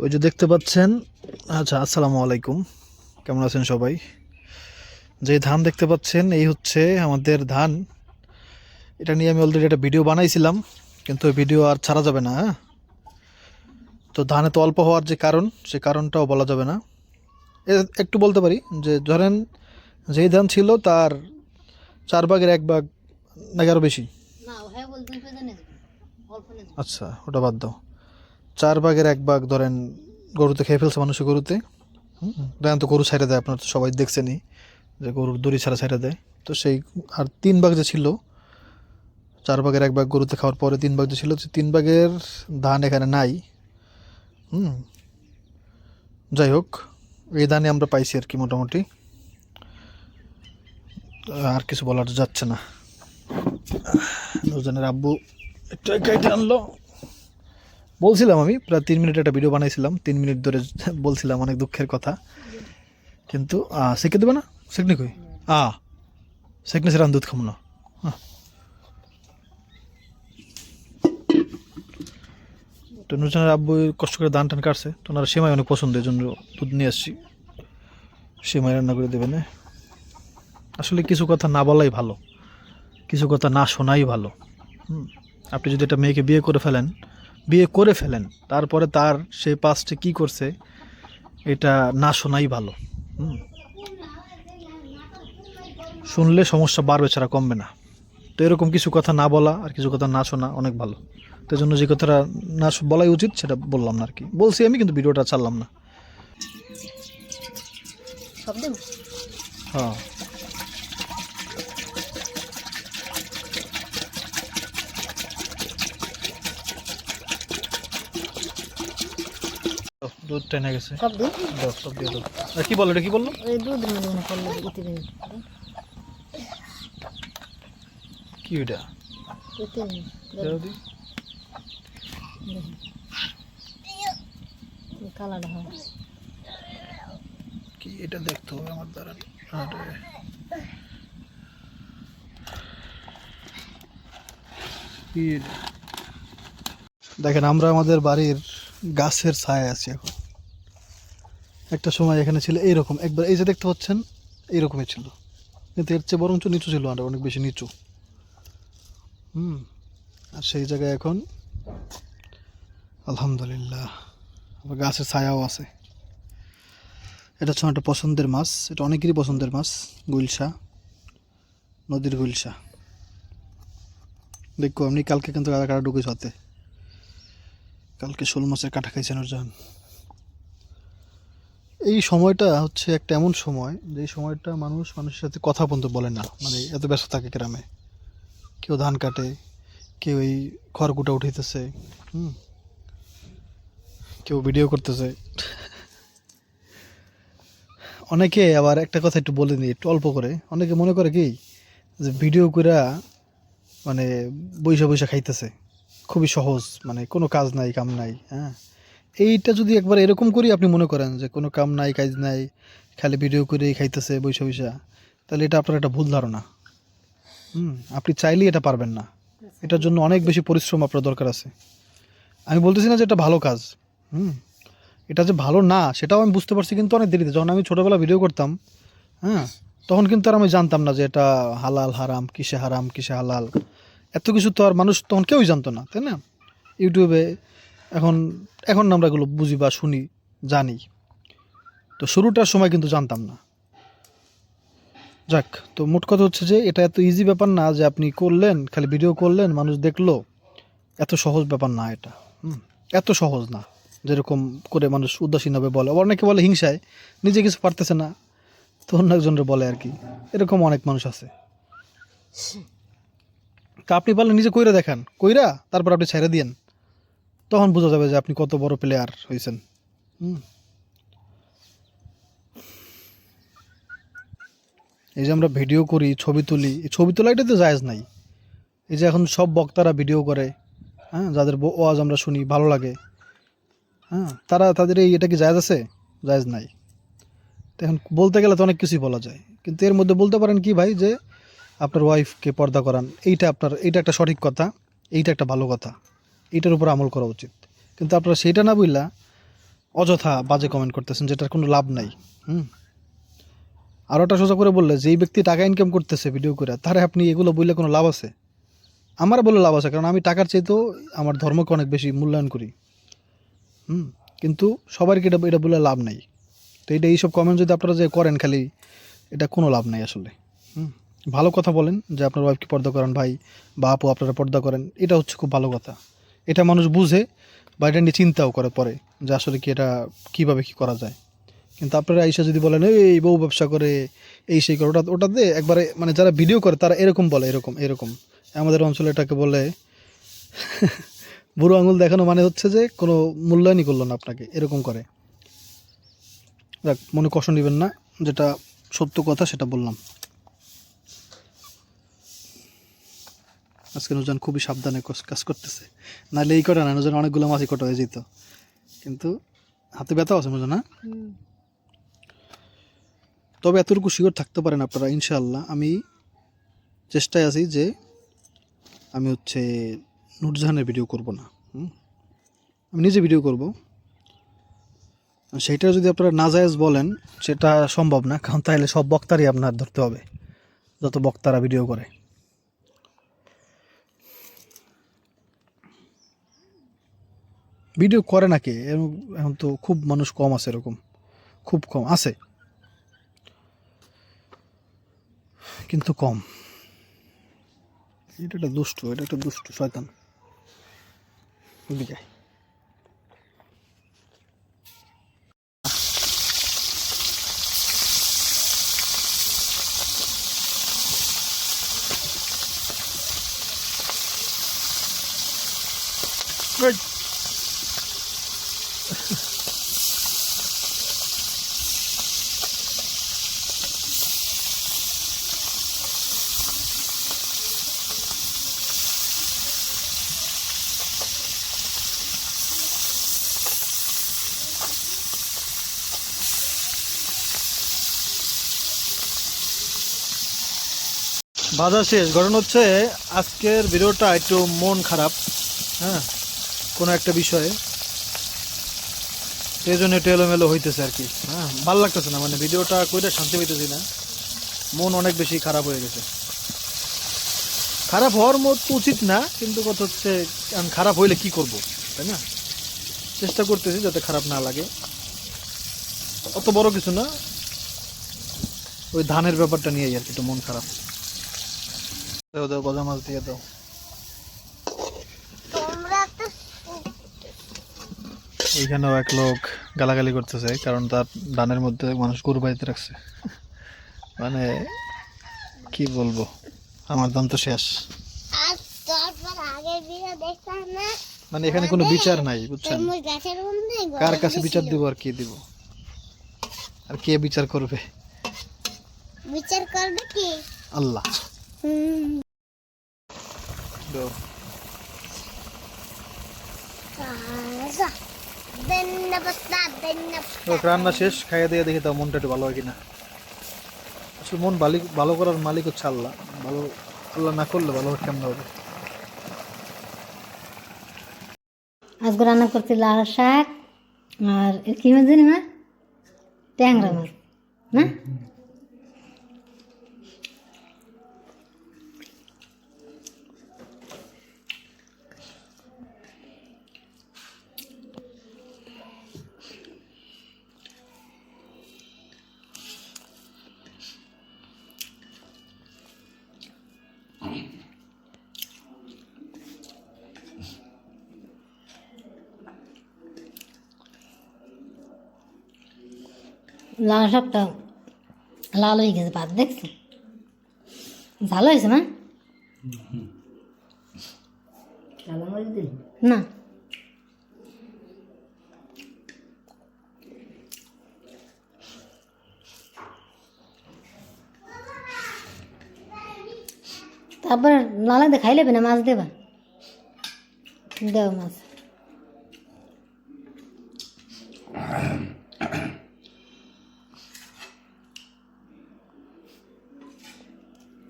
ওই যে দেখতে পাচ্ছেন? আচ্ছা আসসালামু আলাইকুম। কেমন আছেন সবাই? যে ধান দেখতে পাচ্ছেন এই হচ্ছে আমাদের ধান। এটা নিয়ে আমি অলরেডি একটা ভিডিও বানাইছিলাম কিন্তু ওই ভিডিও আর ছাড়া যাবে না হ্যাঁ? তো ধানে তো অল্প হওয়ার যে কারণ সে কারণটাও বলা যাবে না। একটু বলতে পারি যে ধরেন যেই ধান ছিল তার চার ভাগের এক ভাগ নাকি আরও বেশি? আচ্ছা ওটা বাদ দাও। চার ভাগের এক ভাগ ধরেন গরুতে খেয়ে ফেলছে মানুষের গরুতে। দেখেন তো গরু ছাইড়ে দেয়, আপনার তো সবাই দেখছেনই যে গরুর দড়ি ছাড়া ছাইড়ে দেয়। তো সেই, আর তিন ভাগ যে ছিল, চার ভাগের এক ভাগ গরুতে খাওয়ার পরে তিন ভাগ যে ছিল তিন ভাগের ধান এখানে নাই। হুম? যাই হোক, এই ধানে আমরা পাইছি আর কি মোটামুটি। আর কিছু বলার যাচ্ছে না। দুজনের আব্বু একটু কেটে আনলো বলছিলাম আমি, প্রায় তিন মিনিট একটা ভিডিও বানাইছিলাম, তিন মিনিট ধরে বলছিলাম অনেক দুঃখের কথা। কিন্তু শিখে দেবে না? শিখনি কই? আ শিখনে সেরাম দুধ খাব না। তো নুরজানের আব্বু কষ্ট করে দান টান কাটছে, তো ওনার সেমাই অনেক পছন্দ, এই জন্য দুধ নিয়ে আসছি। সেমাই রান্না করে দেবেন আসলে কিছু কথা না বলাই ভালো, কিছু কথা না শোনাই ভালো। হুম, আপনি যদি একটা মেয়েকে বিয়ে করে ফেলেন বিয়ে করে ফেলেন। তারপরে তার সে পাস্টে কি করছে এটা না শোনাই ভালো। শুনলে সমস্যা বাড়বে ছাড়া কমবে না। তো এরকম কিছু কথা না বলা আর কিছু কথা না শোনা অনেক ভালো। তো জন্য যে কথাটা না বলাই উচিত সেটা বললাম না আর কি। বলছি আমি কিন্তু ভিডিওটা ছাড়লাম না। হ্যাঁ। দুধ টেনে গেছে। সব দিন দাও, সব দিয়ে দাও আর কি বলো এটা কি বলল? ওই দুধ মানে মনে করলে ইতে কি ইতে দাও দি। হয়। কি এটা দেখতে হবে আমার দ্বারা। আরে। দেখেন আমরা আমাদের বাড়ির গাছের ছায়া আছি এখন। একটা সময় এখানে ছিল এইরকম। একবার এই যে দেখতে পাচ্ছেন, এইরকমই ছিল। কিন্তু এর চেয়ে বরঞ্চ নিচু ছিল আর অনেক বেশি নিচু। হুম, আর সেই জায়গায় এখন আলহামদুলিল্লাহ, আবার গাছের ছায়াও আছে। এটা হচ্ছে একটা পছন্দের মাছ। এটা অনেকেরই পছন্দের মাছ, গুলশা, নদীর গুলশা। দেখো, আপনি কালকে কিন্তু কাটা কাটা ঢুকেছ হাতে? কালকে শোল মাছের কাটা খাইছেন জান এই সময়টা হচ্ছে একটা এমন সময় যে সময়টা মানুষ মানুষের সাথে কথা পর্যন্ত বলে না মানে এত ব্যস্ত থাকে গ্রামে। কেউ ধান কাটে, কেউ এই খড়কুটা উঠাইতেছে হুম? কেউ ভিডিও করতেছে। অনেকে আবার একটা কথা একটু বলে দিই একটু অল্প করে। অনেকে মনে করে কি, যে ভিডিও কইরা মানে বৈশা বৈশা খাইতেছে। খুবই সহজ মানে কোনো কাজ নাই, কাম নাই হ্যাঁ? এইটা যদি একবার এরকম করি, আপনি মনে করেন যে কোনো কাম নাই, কাজ নাই, খালি ভিডিও করেই খাইতেছে বৈশা বৈশা তাহলে এটা আপনার একটা ভুল ধারণা। হুম, আপনি চাইলেই এটা পারবেন না। এটার জন্য অনেক বেশি পরিশ্রম আপনার দরকার আছে। আমি বলতেছি না যে এটা ভালো কাজ, হুম? এটা যে ভালো না, সেটাও আমি বুঝতে পারছি কিন্তু অনেক দেরিতে। যখন আমি ছোটোবেলা ভিডিও করতাম হ্যাঁ? তখন কিন্তু আর আমি জানতাম না যে এটা হালাল হারাম, কিসে হারাম, কিসে হালাল। এত কিছু তো আর মানুষ তখন কেউই জানতো না, তাই না? ইউটিউবে এখন এখন আমরা এগুলো বুঝি বা শুনি, জানি। তো শুরুটার সময় কিন্তু জানতাম না। যাক, তো মোট কথা হচ্ছে যে এটা এত ইজি ব্যাপার না যে আপনি করলেন, খালি ভিডিও করলেন, মানুষ দেখল, এত সহজ ব্যাপার না এটা। হুম, এত সহজ না, যেরকম করে মানুষ উদাসীনভাবে বলে। অনেকে বলে হিংসায়, নিজে কিছু পারতেছে না, তো অন্য একজনের বলে আর কি। এরকম অনেক মানুষ আছে। তা আপনি পারলে নিজে কইরা দেখান। কইরা তারপর আপনি ছেড়ে দিয়েন। তখন বোঝা যাবে যে আপনি কত বড় প্লেয়ার হয়েছেন এই যে আমরা ভিডিও করি, ছবি তুলি ছবি তোলা এটা তো জায়েজ নাই। এই যে এখন সব বক্তারা ভিডিও করে হ্যাঁ যাদের ওয়াজ আমরা শুনি, ভালো লাগে। হ্যাঁ তারা তাদের এই এটা কি জায়জ আছে? জায়েজ নাই। এখন বলতে গেলে তো অনেক কিছুই বলা যায়। কিন্তু এর মধ্যে বলতে পারেন কি ভাই যে আপনার ওয়াইফকে পর্দা করান, এইটা আপনার, এইটা একটা সঠিক কথা, এইটা একটা ভালো কথা, এইটার উপর আমল করা উচিত। কিন্তু আপনারা সেইটা না বুঝলা অযথা বাজে কমেন্ট করতেছেন, যেটার কোনো লাভ নাই, হুম? আর ওটা সোজা করে বললে যে ব্যক্তি টাকা ইনকাম করতেছে ভিডিও করে, তারে আপনি এগুলো বললে কোনো লাভ আছে? আমার বলে লাভ আছে, কারণ আমি টাকার চাইতেও আমার ধর্মকে অনেক বেশি মূল্যায়ন করি, হুম? কিন্তু সবারকে এটা এটা বলে লাভ নাই? তো এটা এইসব কমেন্ট যদি আপনারা যে করেন, খালি এটা কোনো লাভ নাই আসলে, হুম? ভালো কথা বলেন যে আপনার ওয়াইফকে পর্দা করেন, ভাই, বা আপু আপনারা পর্দা করেন, এটা হচ্ছে খুব ভালো কথা। এটা মানুষ বুঝে, বা এটা নিয়ে চিন্তাও করে পরে যে আসলে কি এটা কীভাবে কি করা যায়। কিন্তু আপনারা আইসা যদি বলেন, এই বউ ব্যবসা করে, এই সেই করে, ওটা ওটাতে একবারে মানে যারা ভিডিও করে, তারা এরকম বলে, এরকম এরকম। আমাদের অঞ্চলে এটাকে বলে, বুড়ো আঙুল দেখানো মানে হচ্ছে যে কোনো মূল্যায়নই করল না আপনাকে, এরকম করে। দেখ মনে কষ্ট নেবেন না, যেটা সত্য কথা সেটা বললাম। আজকে নুজান খুবই সাবধানে কাজ করতেছে। নাহলে এই কটা না নুজান অনেকগুলো মাছই কটা হয়ে যেত। কিন্তু হাতে ব্যথা আছে নুজান না হুম। তবে এতটুকু শিওর থাকতে পারেন আপনারা ইনশাআল্লাহ। আমি চেষ্টায় আছি যে আমি হচ্ছে নুরজাহানের ভিডিও করব না? আমি নিজে ভিডিও করব। সেইটা যদি আপনারা নাজায়েজ বলেন সেটা সম্ভব না কারণ তাহলে সব বক্তারই আপনার ধরতে হবে যত বক্তারা ভিডিও করে। ভিডিও করে না কে এখন তো খুব মানুষ কম আছে এরকম। খুব কম আছে। কিন্তু কম। এটা একটা দুষ্টু, এটা একটা দুষ্টু শয়তান। বাজার শেষ। ঘটনা হচ্ছে আজকের ভিডিওটা একটু মন খারাপ হ্যাঁ কোনো একটা বিষয়ে। সেই জন্য একটু এলোমেলো হইতেছে আর কি। হ্যাঁ ভালো লাগতেছে না মানে ভিডিওটা কইটা শান্তি পাইতেছি না। মন অনেক বেশি খারাপ হয়ে গেছে। খারাপ হওয়ার মতো উচিত না কিন্তু কথা হচ্ছে আমি খারাপ হইলে কি করব তাই না? চেষ্টা করতেছি যাতে খারাপ না লাগে। অত বড় কিছু না ওই ধানের ব্যাপারটা নিয়ে আর কি একটু মন খারাপ। দাও গজা মাছ দিয়ে দাও। ওইখানেও এক লোক গালাগালি করতেছে কারণ তার ডানের মধ্যে মানুষ গরু বাড়িতে রাখছে। মানে কি বলব? আমার দাম তো শেষ। মানে এখানে কোনো বিচার নাই বুঝছেন? কার কাছে বিচার দিব আর কে দিব? আর কে বিচার করবে? বিচার করবে কি? আল্লাহ। হুম। রান্না শেষ খাইয়ে দিয়ে দেখি তাও মনটা একটু ভালো হয় কিনা। আসলে মন ভালো ভালো করার মালিক হচ্ছে আল্লাহ। ভালো আল্লাহ না করলে ভালো কেমন হবে? আজকে রান্না করছি লাল শাক আর কি মাছ জানি মা ট্যাংরা মাছ না? লাল শাকটা লাল হয়ে গেছে ভাত দেখছ? ভালো হয়েছে মা না। তারপর লালা দিয়ে খাই লেবে না মাছ দেবা? দেও মাছ।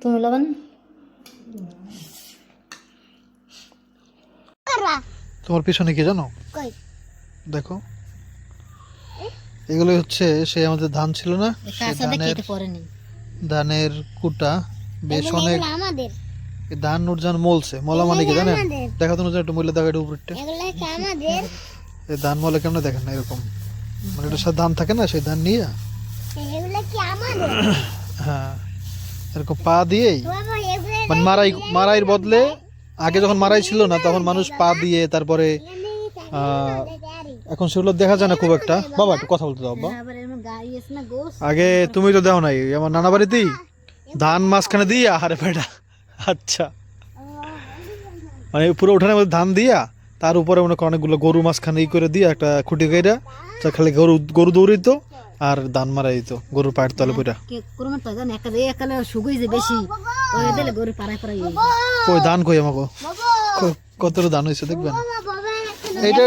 তুমি লবণ তোমার পিছনে কি জানো? দেখো। এগুলো হচ্ছে সে আমাদের ধান ছিল না ধানের কেটে বেশ অনেক এগুলো আমাদের। এই ধান নুরজান মলছে। মলা মানে কি জানেন। দেখা তো একটু মূল্য দেখা উপরটা। এগুলো কি আমাদের। এই ধান মলে কেমন দেখেন না এরকম? মানে এটা সাথে ধান থাকে না সেই ধান নিয়ে? এগুলো কি আমাদের? হ্যাঁ। এরকম পা দিয়েই? মানে মারাই, মারাইয়ের বদলে আগে যখন মারাই ছিল না, তখন মানুষ পা দিয়ে তারপরে এখন সেগুলো দেখা যায় না খুব একটা। বাবা, একটু কথা বলতে দাও বাবা আগে তুমি তো দেও নাই, আমার নানা বাড়িতেই ধান মাঝখানে দিয়া? আরে বেটা আচ্ছা। মানে পুরো উঠানের মধ্যে ধান দিয়া, তার উপরে মনে করো অনেকগুলো গরু মাঝখানে ই করে দিয়ে, একটা খুঁটি গাইরা খালি গরু গরু দৌড়িত আর ধান মারাই দিত গরুর পায়ের তলে পুরা কে কোরমান তো জান একা দিয়ে একালে সুগুই যে বেশি। ওই দিলে গরু পাড়ায় পাড়ায় এই। কই ধান কই আমাকে কতটা ধান হয়েছে দেখবেন? এইটা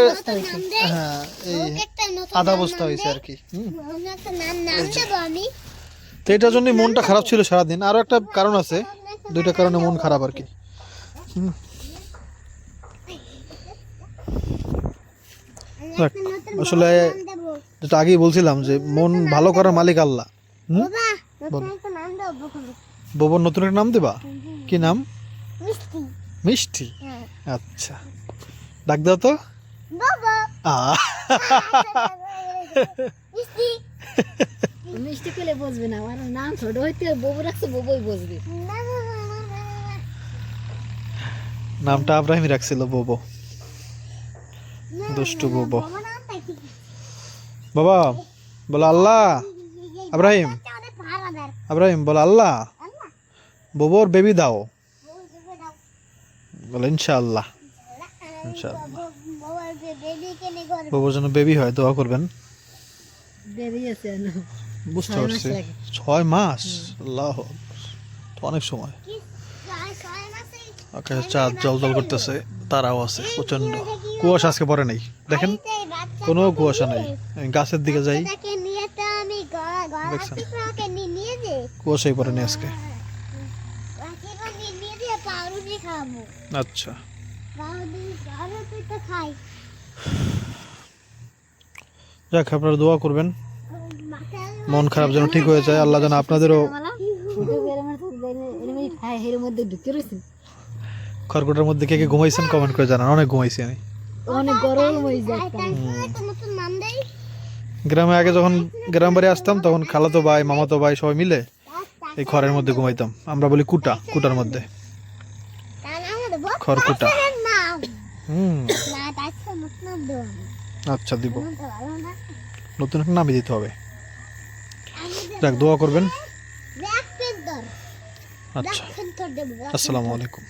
হ্যাঁ এই আধা বস্তা হয়েছে আর কি হুম। নতুন একটা নাম নাম দেবো আমি তো এটার জন্য মনটা খারাপ ছিল সারাদিন। আরও একটা কারণ আছে দুইটা কারণে মন খারাপ আর কি আসলে যেটা আগেই বলছিলাম যে মন ভালো করার মালিক আল্লাহ। হুম? বাবা নতুন একটা নাম দেবো ববর নতুন একটা নাম দেবা? কি নাম? মিষ্টি। মিষ্টি? হ্যাঁ। আচ্ছা। ডাক দাও তো। মিষ্টি। মিষ্টি পেলে বুঝবে না আমার নাম ছোট হইতে বউ রাখছে বউই বুঝবে না না না না না না নামটা আব্রাহিম রাখছিল ববো। দুষ্টু ববো। বাবা বলো আল্লাহ। আব্রাহিম আব্রাহিম বলো আল্লাহ। ববর বেবি দাও। বলো ইনশাআল্লাহ। ইনশাআল্লাহ। ববর জন্য বেবি হয় দোয়া করবেন। বুঝতে ছয় মাস পারছি ছয় মাস? আল্লাহ তো অনেক সময়। আকাশে চাঁদ জল জল করতেছে। তারাও আছে প্রচণ্ড কুয়াশা আজকে পরে নেই। দেখেন, কোনো কুয়াশা নেই। গাছের দিকে যাই। দেখছেন? কুয়াশাই পরে নেই আজকে। আচ্ছা। যাক, আপনারা দোয়া করবেন। মন খারাপ যেন ঠিক হয়ে যায়। আল্লাহ যেন আপনাদেরও এর মধ্যে ঢুকে রয়েছে খড়কুটার মধ্যে কে কে ঘুমাইছেন কমেন্ট করে জানান। অনেক ঘুমাইছি আমি। অনেক গরম হয়ে যায় গ্রামে আগে যখন গ্রাম বাড়ি আসতাম তখন খালাতো ভাই মামাতো ভাই সবাই মিলে এই খড়ের মধ্যে ঘুমাইতাম। আমরা বলি কুটা কুটার মধ্যে। খড়কুটা। হুম। আচ্ছা দিব। নতুন একটা নামই দিতে হবে। যাক দোয়া করবেন। আচ্ছা। আসসালামু আলাইকুম।